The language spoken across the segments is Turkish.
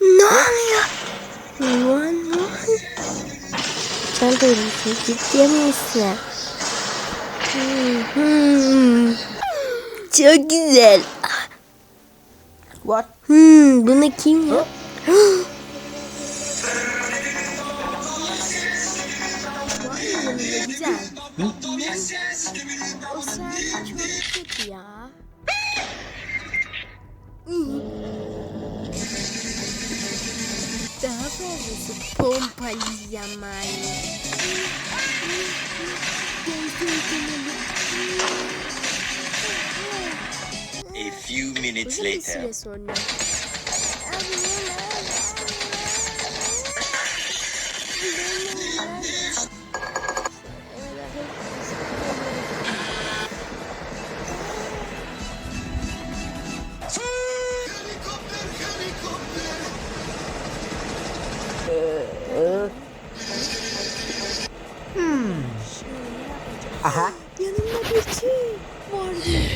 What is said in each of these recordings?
ne oluyor? Lan lan. Sen de öylesin. Ciddi misin? Hmm, hmm. Çok güzel. What? Hmm, bunu kim ya? Güzel. O sen çok kötü ya. Daha fazlası. A few minutes Uzun bir later. süre sonra. Aha. Yanımda bir şey vardı.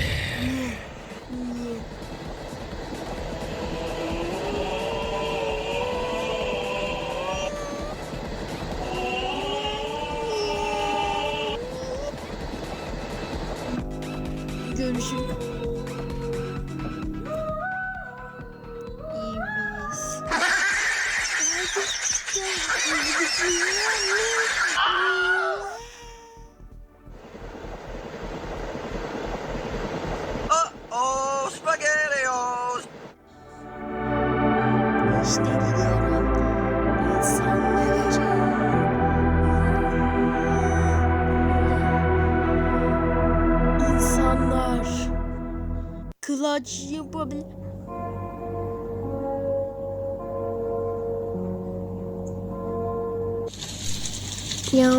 Görüşürüz. İyiyiz. Oh, spaghettios! İşte gidiyorum. Kılaç yapabilir. Ya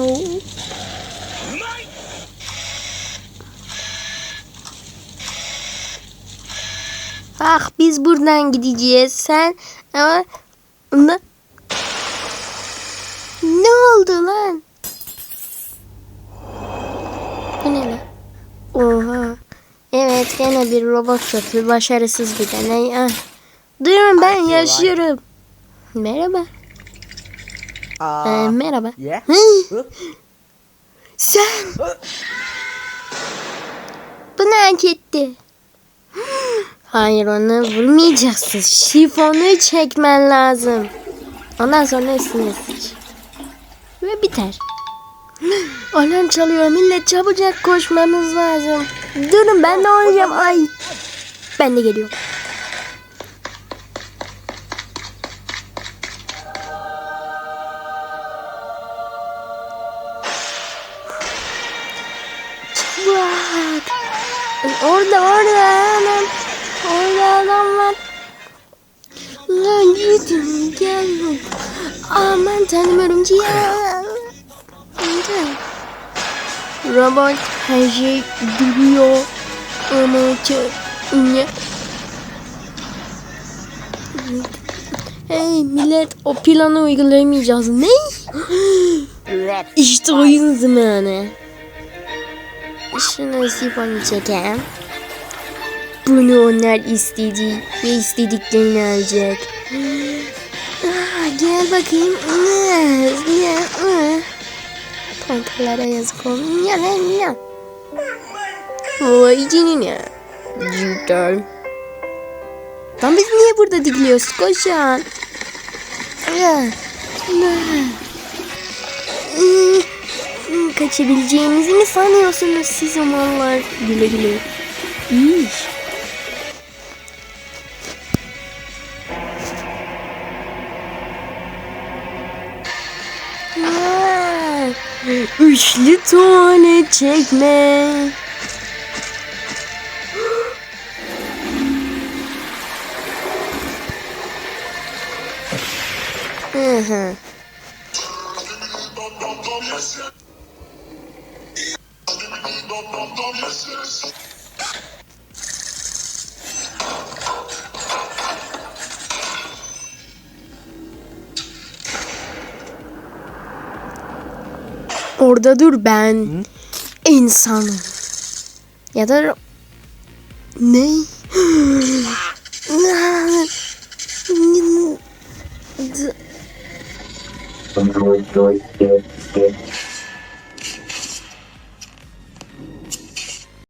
Ah biz buradan gideceğiz. Sen ama ne, ne oldu lan? Bu ne lan? Oha. Evet gene bir robot kötü başarısız bir deney. Ah. Duyuyorum ben Ay, yaşıyorum. Merhaba. Uh, Ee, merhaba. yeah. Sen bunu hak etti. Hayır onu vurmayacaksın. Şifonu çekmen lazım. Ondan sonra üstüne sıç. Ve biter. Alarm çalıyor millet çabucak koşmamız lazım. Durun ben de oynayacağım. Ay. Ben de geliyorum. Bak. Orada orada adam. Orada adam var. Lan gidin gel. Aman tanrım örümceği. Robot her şey duruyor. Çok ne? Hey millet o planı uygulayamayacağız. Ne? işte oyun zamanı. Şunu sifonu çekelim. Bunu onlar istedi ve istediklerini alacak. Ah, gel bakayım. Kankalara yazık oldu. Ya lan ya. Vay canına. Cidden. Lan biz niye burada dikiliyoruz? Ah. Hmm, hmm, Kaçabileceğinizi mi sanıyorsunuz siz o mallar? Güle güle. İyi Üçlü tuvalet çekme. Hı hı. Orada dur ben insanım. Ya da ne?